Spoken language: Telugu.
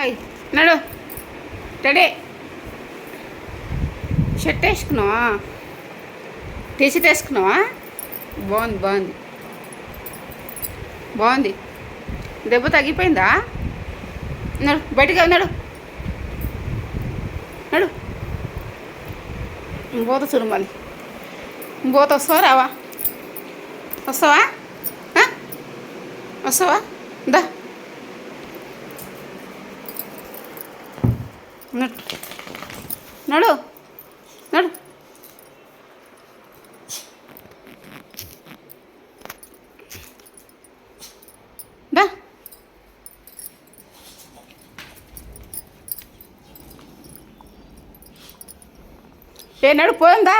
అయ్ నడు. రెడీ. షర్ట్ వేసుకున్నావా? టీషర్ట్ వేసుకున్నావా? బాగుంది బాగుంది. బాగుంది. దెబ్బ తగ్గిపోయిందా? నడు బయటికి నడు. నడు. పోత చూడు మళ్ళీ. పోత వస్తావా రావా? వస్తావా? వస్తావా? దా. ನೋಡು. ನೋಡು. ನೋಡು. ಬಾ. ಏ ನಡು ಪೋಂದಾ